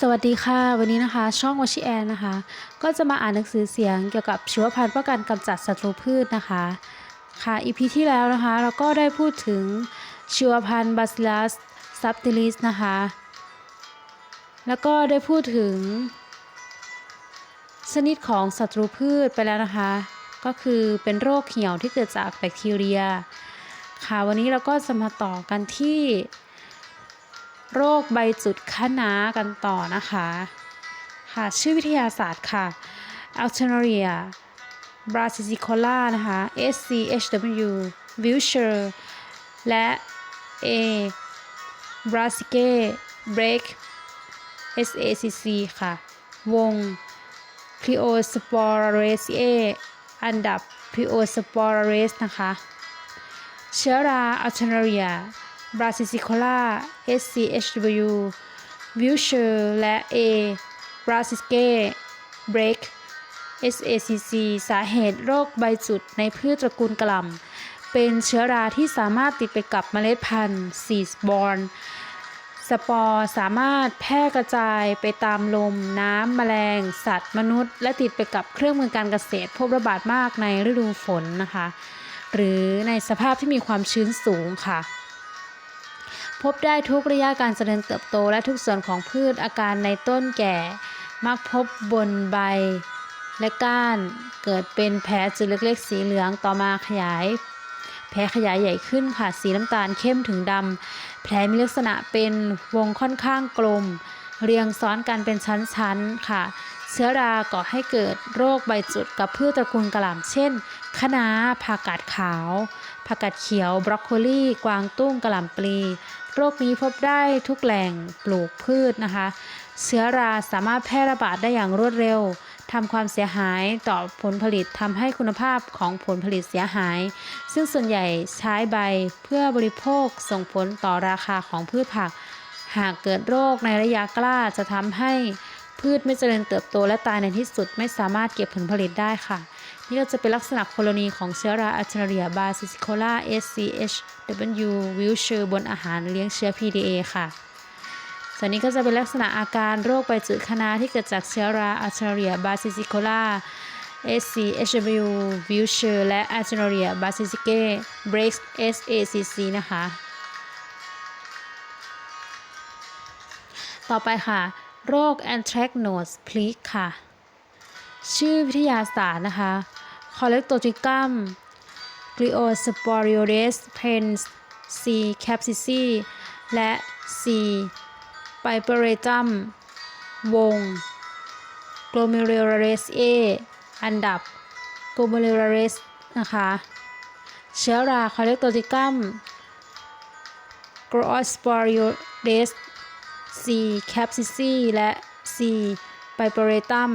สวัสดีค่ะ วันนี้นะคะ ช่องวชิแอนนะคะ ก็จะมาอ่านหนังสือเสียงเกี่ยวกับชีวพันธุ์เพื่อการกำจัดศัตรูพืชนะคะ ค่ะอีพีที่แล้วนะคะ เราก็ได้พูดถึงชีวพันธุ์ Bacillus subtilis นะคะ แล้วก็ได้พูดถึง ชนิดของศัตรูพืชไปแล้วนะคะ ก็คือเป็นโรคเหี่ยวที่เกิดจากแบคทีเรีย ค่ะวันนี้เราก็จะมาต่อกันที่ โรคใบจุดคะน้ากันต่อนะคะ ค่ะ ชื่อวิทยาศาสตร์ค่ะ Alternaria brassicola นะคะ SCHW Wilshire และ A brassicae break SACC ค่ะ วง Pleospororaceae อันดับ Pleospororace นะคะ เชื้อรา Alternaria brassicicola SCHW Wilshire และ A brassicae break SACC สาเหตุโรคใบจุดในพืชตระกูลกระหล่ำเป็นเชื้อราที่สามารถติดไปกับเมล็ดพันธุ์ซีสบอร์นสปอร์สามารถแพร่กระจายไปตามลม น้ำแมลง สัตว์ มนุษย์ และติดไปกับเครื่องมือการเกษตร พบระบาดมากในฤดูฝนนะคะ หรือในสภาพที่มีความชื้นสูงค่ะ พบได้ทุกระยะการเจริญเติบโตและทุกส่วนของพืชอาการในต้นแก่ มักพบบนใบและก้านเกิดเป็นแผลจุดเล็กๆ สีเหลืองต่อมาขยาย แผลขยายใหญ่ขึ้นค่ะสีน้ำตาลเข้มถึงดำแผลมีลักษณะเป็นวงค่อนข้างกลม เรียงซ้อนกันเป็นชั้นๆค่ะ เชื้อราก่อให้เกิดโรคใบจุดกับพืชตระกูลกระหล่ำเช่นคะน้าผักกาดขาวผักกาดเขียวบรอกโคลีกวางตุ้งกระหล่ำปลี โรคนี้พบได้ทุกแหล่งปลูกพืชนะคะ เชื้อราสามารถแพร่ระบาดได้อย่างรวดเร็วทำความเสียหายต่อผลผลิตทำให้คุณภาพของผลผลิตเสียหาย ซึ่งส่วนใหญ่ใช้ใบเพื่อบริโภคส่งผลต่อราคาของพืชผัก หากเกิดโรคในระยะกล้าจะทำให้พืชไม่เจริญเติบโตและตายในที่สุดไม่สามารถเก็บผลผลิตได้ค่ะ นี่ก็จะเป็นลักษณะโคโลนีของเชื้อราอัลเทเรียบาซิสโคลา SCHW วิลเชอร์บนอาหารเลี้ยงเชื้อ PDA ค่ะส่วนนี้ก็จะเป็นลักษณะอาการโรคใบจุดคะน้าที่เกิดจากเชื้อราอัลเทเรียบาซิซิโคลา SCHW วิลเชอร์และอัลเทเรียบาซิซิเกเบรก SACC นะคะ ต่อไปค่ะ โรค Anthracnose Plique ค่ะ ชื่อวิทยาศาสตร์นะคะ คอเลกโตจิกัมกลิโอสปอริโอเรสเพนซีแคปซิซีและซีไบเปอร์เรตัมวง g l o m e r u l a r a s e A อันดับ g l o m e r u l a r a s e นะคะ เชื้อราคอเลกโตติกัม g สปอริโอเรสซีแคปซิซีและซีไบเปอร์เรตัม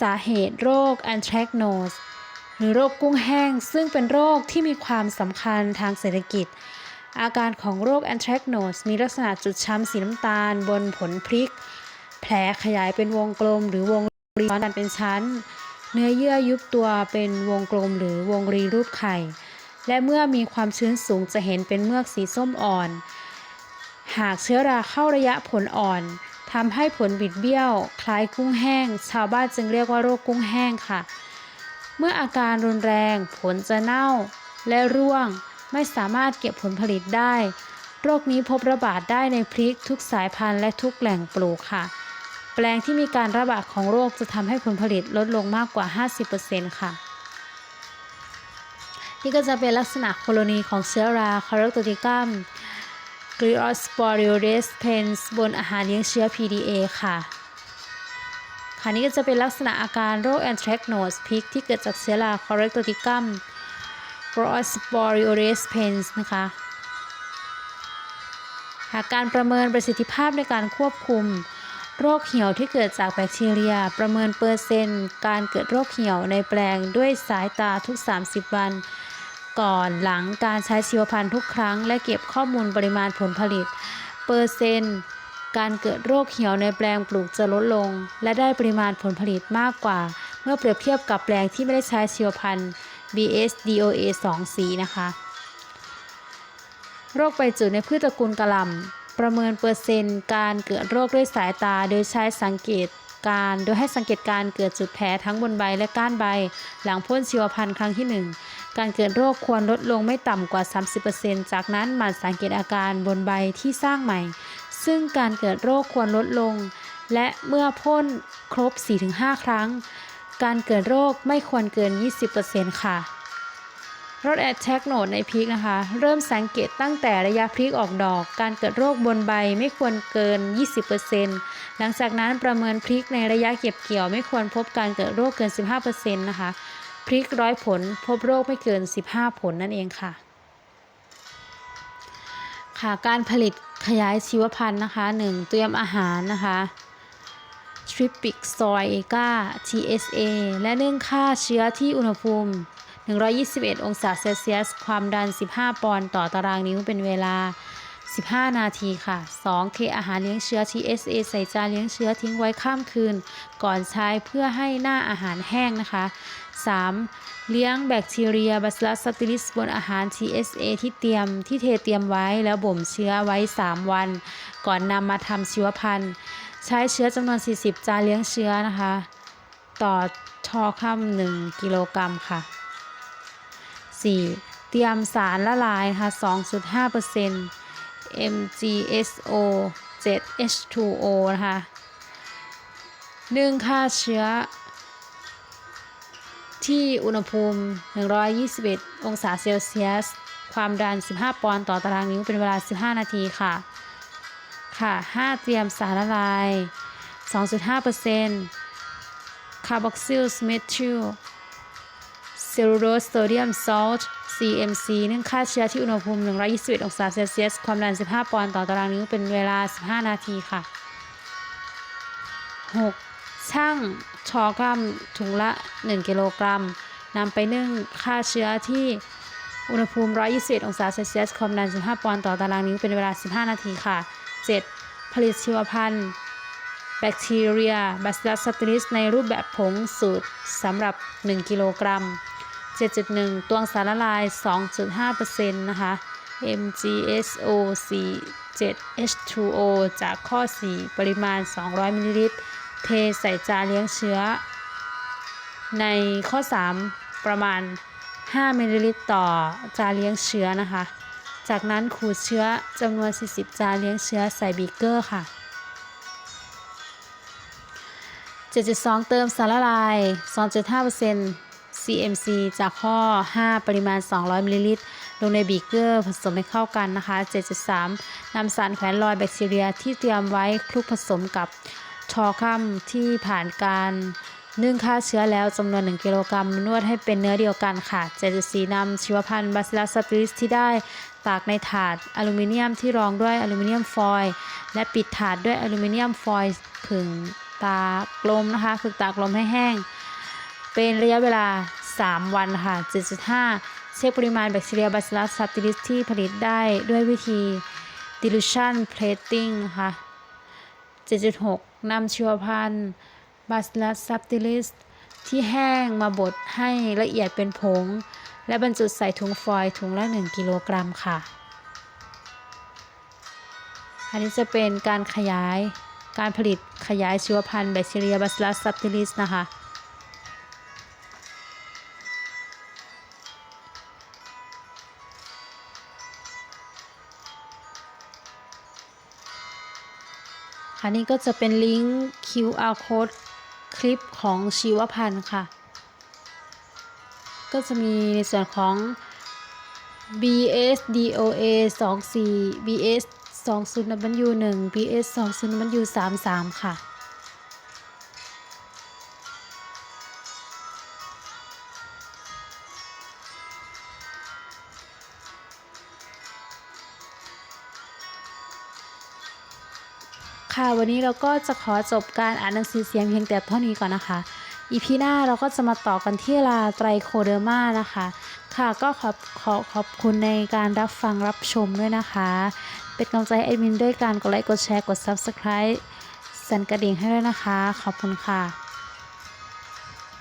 สาเหตุโรคอันแท c n o s e รือโรคกุ้งแห้ง ซึ่งเป็นโรคที่มีความสำคัญทางเศรษฐกิจ อาการของโรค Anthracnose มีลักษณะจุดช้ำสีน้ำตาลบนผลพริก แผลขยายเป็นวงกลมหรือวงรีซ้อนกันเป็นชั้น เนื้อเยื่อยุบตัวเป็นวงกลมหรือวงรีรูปไข่ และเมื่อมีความชื้นสูงจะเห็นเป็นเมือกสีส้มอ่อน หากเชื้อราเข้าระยะผลอ่อนทำให้ผลบิดเบี้ยว คล้ายกุ้งแห้ง ชาวบ้านจึงเรียกว่าโรคกุ้งแห้งค่ะ เมื่ออาการรุนแรงผลจะเน่า และร่วงไม่สามารถเก็บผลผลิตได้ โรคนี้พบระบาดได้ในพริกทุกสายพันธุ์และทุกแหล่งปลูกค่ะ แปลงที่มีการระบาดของโรคจะทำให้ผลผลิตลดลงมากกว่า 50%ค่ะ นี่ก็จะเป็นลักษณะโคโลนีของเชื้อราคาร์โตติกัม Gliosporioides pens บนอาหารเลี้ยงเชื้อ PDA ค่ะ ค่ะนี่ก็จะเป็นลักษณะอาการโรค Anthracnose Pig ที่เกิดจากเชื้อรา Correctoticum Gliosporioides pens นะคะหากการประเมินประสิทธิภาพในการควบคุม โรคเหี่ยวที่เกิดจากแบคทีเรีย ประเมินเปอร์เซ็นต์ การเกิดโรคเหี่ยวในแปลงด้วยสายตาทุก 30 วัน ก่อนหลังการใช้ชีวพันธุ์ทุกครั้ง และเก็บข้อมูลปริมาณผลผลิต เปอร์เซ็นต์ การเกิดโรคเหี่ยวในแปลงปลูกจะลดลง และได้ปริมาณผลผลิตมากกว่า เมื่อเปรียบเทียบกับแปลงที่ไม่ได้ใช้ชีวพันธุ์ BS DOA 2สีนะคะ โรคใบจุดในพืชตระกูลกะหล่ำประเมินเปอร์เซ็นต์การเกิดโรคด้วยสายตาโดยใช้สังเกตการโดยให้สังเกตการเกิดจุดแผลทั้งบนใบและก้านใบ หลังพ่นชีวพันธุ์ครั้งที่ 1 การเกิดโรคควรลดลงไม่ต่ำกว่า 30%จากนั้นหมั่นสังเกตอาการบนใบที่สร้างใหม่ ซึ่งการเกิดโรคควรลดลง และเมื่อพ่นครบ 4-5 ครั้ง การเกิดโรคไม่ควรเกิน 20%ค่ะรถแอดแท็กโนดในพริกนะคะ เริ่มสังเกตตั้งแต่ระยะพริกออกดอก การเกิดโรคบนใบไม่ควรเกิน 20%หลังจากนั้นประเมินพริกในระยะเก็บเกี่ยว ไม่ควรพบการเกิดโรคเกิน 15%นะคะ พริกร้อยผล พบโรคไม่เกิน 15 ผลนั่นเองค่ะ ค่ะ การผลิตขยายชีวพันธุ์นะคะ 1. เตรียมอาหารนะคะทริปปิกซอยเอกา TSA และเนื่องฆ่าเชื้อที่อุณหภูมิ 121 องศาเซลเซียส ความดัน 15 ปอนด์ต่อตารางนิ้วเป็นเวลา 15 นาทีค่ะ 2. เทอาหารเลี้ยงเชื้อ TSA ใส่จานเลี้ยงเชื้อทิ้งไว้ข้ามคืน ก่อนใช้เพื่อให้หน้าอาหารแห้งนะคะ 3. เลี้ยงแบคทีเรีย Bacillus subtilis บนอาหาร TSA ที่เตรียมที่เทเตรียมไว้แล้วบ่มเชื้อไว้ 3 วัน ก่อนนำมาทำชีวพันธุ์ ใช้เชื้อจำนวน 40 จานเลี้ยงเชื้อนะคะ ต่อทอค่ำ1กิโลกรัมค่ะ 4. เตรียมสารละลายนะคะ2.5% MgSO 7 H2O นะคะนึ่งฆ่าเชื้อ ที่อุณหภูมิ 121 องศาเซลเซียส ความดัน 15 ปอนด์ต่อตารางนิ้วเป็นเวลา 15 นาทีค่ะ ค่ะ 5 เตรียมสารละลาย 2.5%คาร์บอกซิลสเมทิล เซลลูโรสโซเดียมซอลต์ CMC นึ่งฆ่าเชื้อที่อุณหภูมิ 121 องศาเซลเซียส ความดัน 15 ปอนด์ต่อตารางนิ้ว เป็นเวลา 15 นาทีค่ะ 6. ช่างชอกรัมถุงละ 1 กิโลกรัมนำไปนึ่งฆ่าเชื้อที่อุณหภูมิ 121 องศาเซลเซียส ความดัน 15 ปอนด์ต่อตารางนิ้ว เป็นเวลา 15 นาทีค่ะ 7. ผลิตชีวพันธุ์แบคทีเรีย Bacillus subtilis ในรูปแบบผงสูตรสำหรับ 1 กิโลกรัม 7.1ตวงสารละลาย 2.5%นะคะ MgSO 7 H2O จากข้อ 4 ปริมาณ 200 มิลลิลิตร เทใส่จานเลี้ยงเชื้อ ในข้อ 3 ประมาณ 5 มิลลิลิตรต่อจานเลี้ยงเชื้อนะคะ จากนั้นขูดเชื้อจำนวน 40 จานเลี้ยงเชื้อใส่บีเกอร์ค่ะ7.2 เติมสารละลาย 2.5% CMC จากข้อ 5 ปริมาณ 200มิลลิลิตร ลงในบีเกอร์ผสมให้เข้ากันนะคะ 7.3นำสารแขวนลอยแบคทีเรียที่เตรียมไว้คลุกผสมกับชอคัมที่ผ่านการนึ่งฆ่าเชื้อแล้วจำนวน 1 กิโลกรัมนวดให้เป็นเนื้อเดียวกันค่ะ7.4นำชีวพันธุ์ Bacillus subtilis ที่ได้ตากในถาดอลูมิเนียมที่รองด้วยอลูมิเนียมฟอยล์และปิดถาดด้วยอลูมิเนียมฟอยล์ผึ่งตากลมนะคะ ฝึกตากลมให้แห้ง เป็นระยะเวลา 3 วันค่ะ 7.5 เช็คปริมาณแบคทีเรีย Bacillus subtilis ที่ผลิตได้ด้วยวิธี dilution plating ค่ะ 7.6นำชีวพันธุ์ Bacillus subtilis ที่แห้งมาบดให้ละเอียดเป็นผง และบรรจุใส่ถุงฟอยล์ถุงละ 1 กิโลกรัมค่ะ อันนี้จะเป็นการขยายการผลิตขยายชีวพันธุ์แบคทีเรีย Bacillus subtilis นะคะ อันนี้ก็จะเป็นลิงก์ QR code คลิปของชีวพันธ์ค่ะ ก็จะมีในส่วนของ BSDOA 24 BS 20 W 1 BS 20 W 33ค่ะ วันนี้เราก็จะขอจบการอ่านหนังสือเสียงเพียงแต่เท่านี้ก่อนนะคะอีพีหน้าเราก็จะมาต่อกันที่ลาไตรโคเดอร์มานะคะ ค่ะก็ขอบขอขอบคุณในการรับฟังรับชมด้วยนะคะ เป็นกำลังใจให้แอดมินด้วยการกดไลค์กดแชร์กด Subscribe สั่นกระดิ่งให้ด้วยนะคะ ขอบคุณค่ะ